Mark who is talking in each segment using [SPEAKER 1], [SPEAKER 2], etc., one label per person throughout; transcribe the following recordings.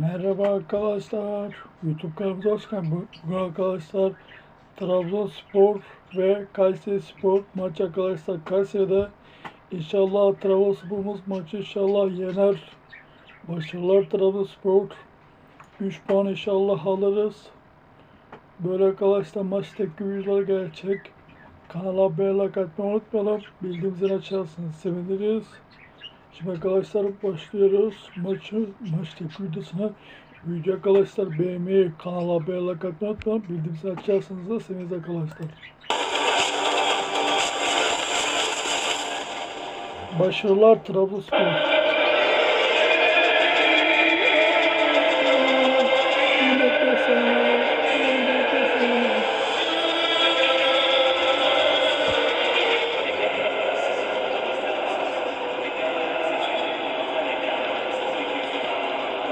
[SPEAKER 1] Merhaba arkadaşlar. YouTube kanalımıza hoş geldiniz. Bugün arkadaşlar Trabzonspor ve Kayseri Spor maçı arkadaşlar Kayseri'de inşallah Trabzonspor'umuz maçı inşallah yener. Başarılar Trabzonspor. 3 puan inşallah alırız. Böyle arkadaşlar maçtaki videolar gelecek. Kanala abone atmayı unutmayalım. Bildiğim zil açarsanız seviniriz. Şimdi arkadaşlar başlıyoruz maçı maçtaki videosuna. Video arkadaşlar beğenmeyi, kanala abone atmayı unutmayın. Bildiğim zil açarsanız da seviniriz arkadaşlar. Başarılar Trabzonspor.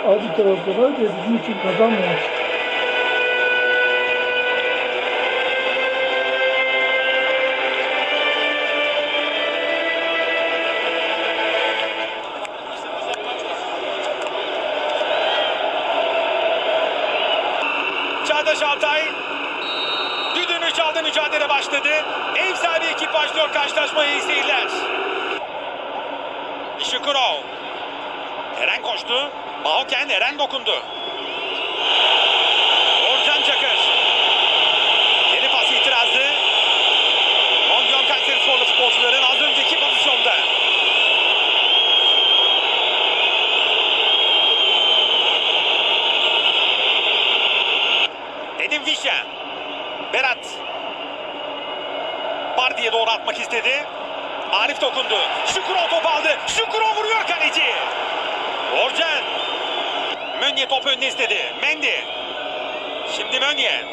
[SPEAKER 1] Hadi Trabzon hadi bizim için kazan.
[SPEAKER 2] Çağdaş Altay düdüğünü çaldı mücadele başladı. Ev sahibi ekip başlıyor karşılaşmaya iyi seyirler. Şükurov. Eren koştu. Mahoken Eren dokundu. Orcan Çakır. Geri pas itirazlı. Mondial Kayseri Sporlu futbolcuların az önceki pozisyonda. Edin Vişya. Berat. Bardi'ye doğru atmak istedi. Arif dokundu. Şükrov top aldı. Şükrov vuruyor kaleci. Orcan. Mönye top önüne istedi. Mendy. Şimdi Mönye.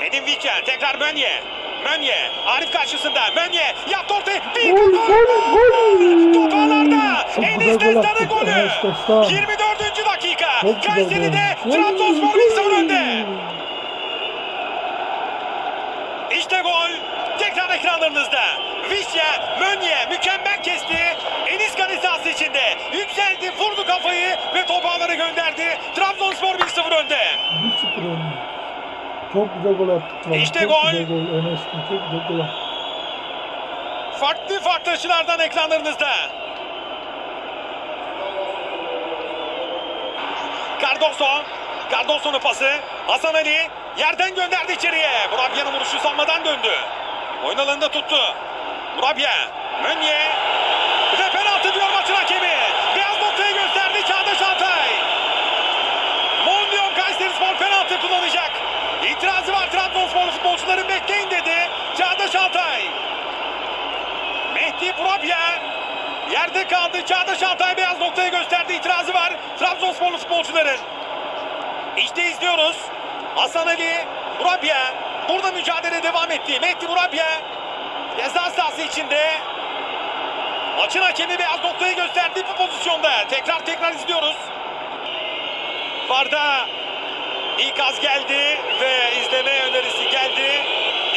[SPEAKER 2] Edin Vişya. Tekrar Mönye. Mönye. Arif karşısında. Mönye. Yaptı ortaya. Bir
[SPEAKER 1] Gol,
[SPEAKER 2] gol.
[SPEAKER 1] gol, gol.
[SPEAKER 2] Top ağlarda.
[SPEAKER 1] Çok
[SPEAKER 2] Enis Destan'ın golü.
[SPEAKER 1] Enis Destan.
[SPEAKER 2] 24. dakika. Kayseri'de. Trabzonspor 1-0 önde. İşte gol. Tekrar ekranlarınızda. Vişya, Mönye mükemmel kesti. Kafayı ve topu ağlara gönderdi. Trabzonspor 1-0 önde.
[SPEAKER 1] 1-0 önde. Çok güzel gol attık.
[SPEAKER 2] İşte
[SPEAKER 1] çok
[SPEAKER 2] gol.
[SPEAKER 1] Güzel gol. Enes'ten çok güzel gol attık.
[SPEAKER 2] Farklı farklı açılardan ekranlarınızda. Cardoso. Cardoso'nun pası. Hasan Ali yerden gönderdi içeriye. Murabya'nın vuruşu sanmadan döndü. Oyun alanında tuttu. Murabya. Mönye. Ve penaltı diyor maçın hakemi. Beyaz noktayı gösterdi Çağdaş Altay. Mondial Kayseri Spor penaltı kullanacak. İtirazı var Trabzonspor futbolcuların bekleyin dedi. Çağdaş Altay. Burabya yerde kaldı. Çağdaş Altay beyaz noktayı gösterdi. İtirazı var Trabzonsporlu futbolcuların. İşte izliyoruz. Hasan Ali Burabya burada mücadele devam etti. Mehdi Burabya ceza sahası içinde. Maçın hakemi beyaz noktayı gösterdi bu pozisyonda. Tekrar tekrar izliyoruz. Varda ikaz geldi ve izleme önerisi geldi.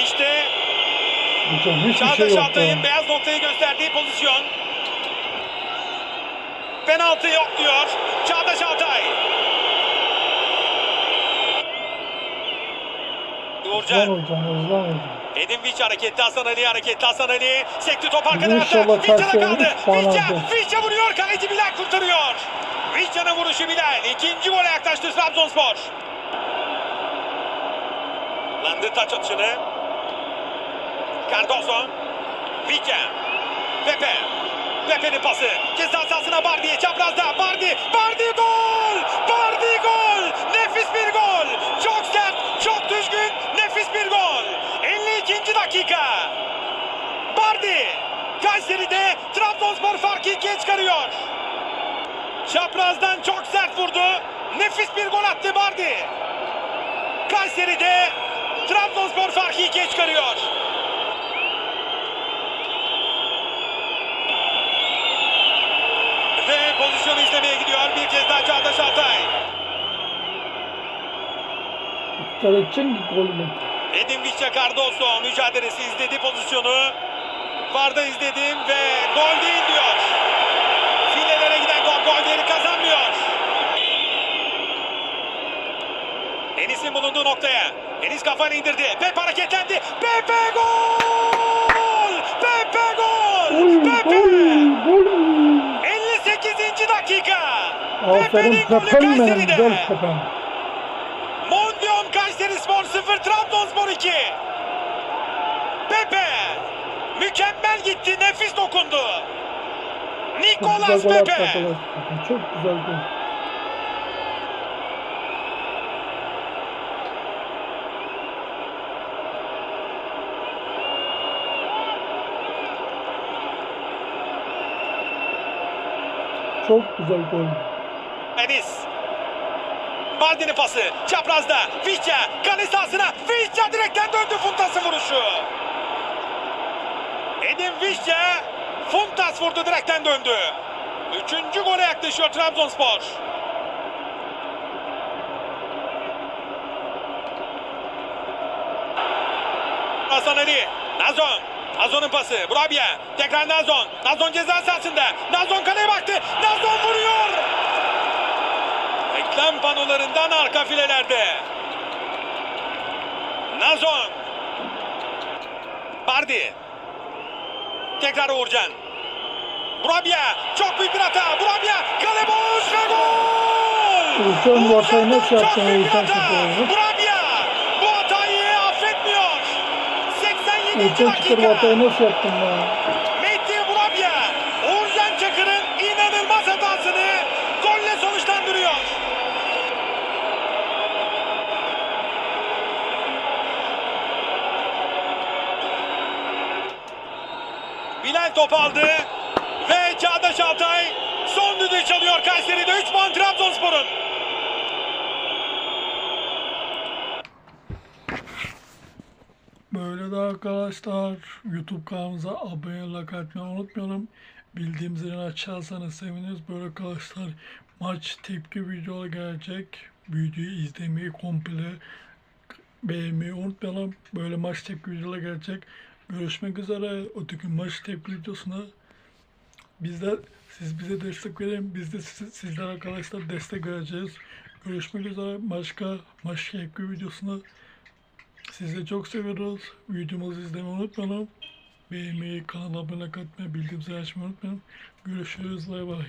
[SPEAKER 2] İşte
[SPEAKER 1] Hocam hiçbir şey
[SPEAKER 2] Çağdaş
[SPEAKER 1] yok.
[SPEAKER 2] Altay'ın
[SPEAKER 1] ya.
[SPEAKER 2] beyaz noktayı gösterdiği pozisyon. Penaltı yok diyor Çağdaş Altay. Uğurcan.
[SPEAKER 1] hocam, hocam.
[SPEAKER 2] Edin Viç hareketli Hasan Ali hareketli Hasan Ali. Sekti top arka
[SPEAKER 1] Bugün
[SPEAKER 2] tarafta.
[SPEAKER 1] inşallah
[SPEAKER 2] Vicha'da
[SPEAKER 1] Kayseri
[SPEAKER 2] kaldı.
[SPEAKER 1] üç puan
[SPEAKER 2] Vicha,
[SPEAKER 1] aldı.
[SPEAKER 2] Vicha vuruyor. Kaleci Bilal kurtarıyor. Vicha'nın vuruşu Bilal. İkinci gole yaklaştı Trabzonspor. Landı taç atışını. Cardoso. Vicha. Pepe. Pepe'nin pası. Ceza sahasına Bardi'ye çaprazda. Bardi. Bardi gol. Bardi gol. Nefis bir gol. Çok sert. Çok düzgün. Nefis bir gol. 52. dakika. Bardi. Kayseri'de Trabzonspor farkı ikiye çıkarıyor. Çaprazdan çok sert vurdu. Nefis bir gol attı Bardi. Kayseri'de Trabzonspor farkı ikiye çıkarıyor. Ve pozisyonu izlemeye gidiyor. Bir kez daha Çağdaş Altay.
[SPEAKER 1] İptal edeceksin ki golü.
[SPEAKER 2] Edin Vişça Cardoso mücadelesi izledi pozisyonu. Varda izledim ve gol değil diyor. Filelere giden gol, gol değeri kazanmıyor. Enis'in bulunduğu noktaya. Enis kafayla indirdi. Pepe hareketlendi. Pepe gol! Pepe gol!
[SPEAKER 1] Oy,
[SPEAKER 2] Pepe!
[SPEAKER 1] gol, gol.
[SPEAKER 2] 58. dakika.
[SPEAKER 1] Aferin Pepem benim, güzel Pepem.
[SPEAKER 2] Mondium Kayseri Spor 0 Trabzonspor 2. Pepe mükemmel gitti nefis dokundu.
[SPEAKER 1] Attı
[SPEAKER 2] Pepe.
[SPEAKER 1] Çok güzel gol. Çok güzel gol.
[SPEAKER 2] Enis. Baldi'nin pası çaprazda. Vişça kale sahasına. Vişça direkten döndü Funtas'ın vuruşu. Edin Vişça Funtas vurdu direkten döndü. Üçüncü gole yaklaşıyor Trabzonspor. Hasan Ali. Nazon. Nazon'un pası. Burabia. Tekrar Nazon. Nazon ceza sahasında. Nazon kaleye baktı. Nazon vuruyor. Reklam panolarından arka filelerde. Nazon. Bardi. Tekrar Uğurcan. Burabia. Çok büyük bir hata. Burabia. Kale boş ve gol.
[SPEAKER 1] Uğurcan bu hatayı nasıl
[SPEAKER 2] Çok
[SPEAKER 1] yaptın
[SPEAKER 2] büyük bir hata. Burabia. Bu hatayı affetmiyor. 87.
[SPEAKER 1] Uğurcan Çakır bu
[SPEAKER 2] dakika.
[SPEAKER 1] hatayı nasıl yaptın lan?
[SPEAKER 2] Bilal top aldı ve Çağdaş Altay son düdüğü çalıyor Kayseri'de 3 puan Trabzonspor'un.
[SPEAKER 1] Böyle de arkadaşlar YouTube kanalımıza abone like atmayı unutmayalım. Bildiğim zilini açarsanız seviniriz. Böyle arkadaşlar maç tepki videoları gelecek. Videoyu izlemeyi komple beğenmeyi unutmayalım. Böyle maç tepki videoları gelecek. Görüşmek üzere. Öteki maç tepki videosuna bizler siz bize destek verin. Biz de siz, sizler arkadaşlar destek vereceğiz. Görüşmek üzere. Başka maç tepki videosuna sizi çok seviyoruz. Videomuzu izlemeyi unutmayalım. Beğenmeyi, kanala abone olmayı, bildirim zilini açmayı unutmayın. Görüşürüz. Bay bay.